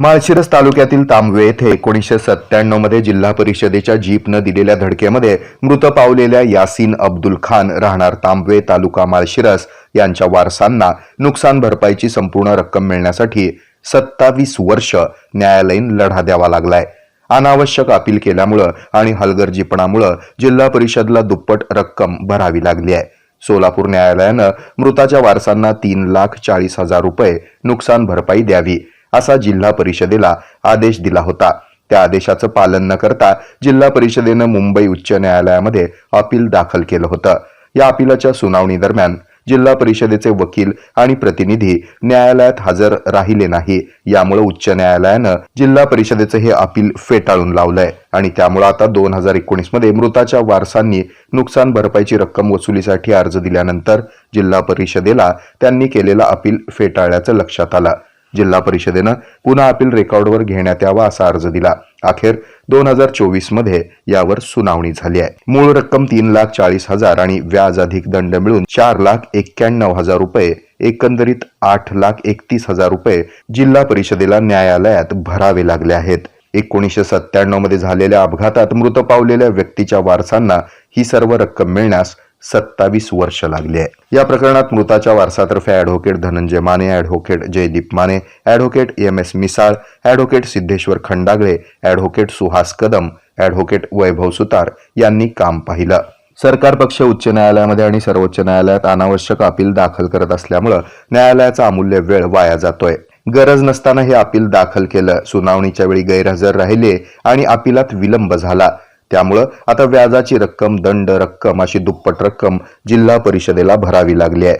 माळशिरस तालुक्यातील तांबवे येथे एकोणीसशे सत्त्याण्णवमध्ये जिल्हा परिषदेच्या जीपनं दिलेल्या धडकेमध्ये मृत पावलेल्या यासीन अब्दुल खान राहणार तांबवे तालुका माळशिरस यांच्या वारसांना नुकसान भरपाईची संपूर्ण रक्कम मिळण्यासाठी सत्तावीस वर्ष न्यायालयीन लढा द्यावा लागलाय. अनावश्यक अपील केल्यामुळं आणि हलगर्जीपणामुळं जिल्हा परिषदला दुप्पट रक्कम भरावी लागली आहे. सोलापूर न्यायालयानं मृताच्या वारसांना तीन लाख चाळीस हजार रुपये नुकसान भरपाई द्यावी असा जिल्हा परिषदेला आदेश दिला होता. त्या आदेशाचं पालन न करता जिल्हा परिषदेनं मुंबई उच्च न्यायालयामध्ये अपील दाखल केलं होतं. या अपिलाच्या सुनावणी दरम्यान जिल्हा परिषदेचे वकील आणि प्रतिनिधी न्यायालयात हजर राहिले नाही. यामुळे उच्च न्यायालयानं जिल्हा परिषदेचं हे अपील फेटाळून लावलंय आणि त्यामुळे आता दोन हजार एकोणीसमध्ये मृताच्या वारसांनी नुकसान भरपाईची रक्कम वसुलीसाठी अर्ज दिल्यानंतर जिल्हा परिषदेला त्यांनी केलेला अपील फेटाळल्याचं लक्षात आलं. जिल्हा परिषदेनं पुन्हा अपील रेकॉर्डवर घेण्यात यावा असा अर्ज दिला. अखेर दोन हजार चोवीसमध्ये यावर सुनावणी झाली आहे. मूळ रक्कम तीन लाख चाळीस हजार आणि व्याज अधिक दंड मिळून चार लाख एक्क्याण्णव हजार रुपये एकंदरीत आठ लाख एकतीस हजार रुपये जिल्हा परिषदेला न्यायालयात भरावे लागले आहेत. एकोणीसशे सत्त्याण्णवमध्ये झालेल्या अपघातात मृत पावलेल्या व्यक्तीच्या वारसांना ही सर्व रक्कम मिळण्यास सत्तावीस वर्ष लागली आहे. या प्रकरणात मृताच्या वारसातर्फे advocate Dhananjay Mane advocate Jaydeep Mane advocate M S Misal advocate Siddheshwar Khandagale advocate Suhas Kadam advocate Vaibhav Sutar यांनी काम पाहिलं. सरकार पक्ष उच्च न्यायालयामध्ये आणि सर्वोच्च न्यायालयात अनावश्यक अपील दाखल करत असल्यामुळं न्यायालयाचा अमूल्य वेळ वाया जातोय. गरज नसताना हे अपील दाखल केलं. सुनावणीच्या वेळी गैरहजर राहिले आणि अपिलात विलंब झाला. त्यामुळं आता व्याजाची रक्कम दंड रक्कम अशी दुप्पट रक्कम जिल्हा परिषदेला भरावी लागली आहे.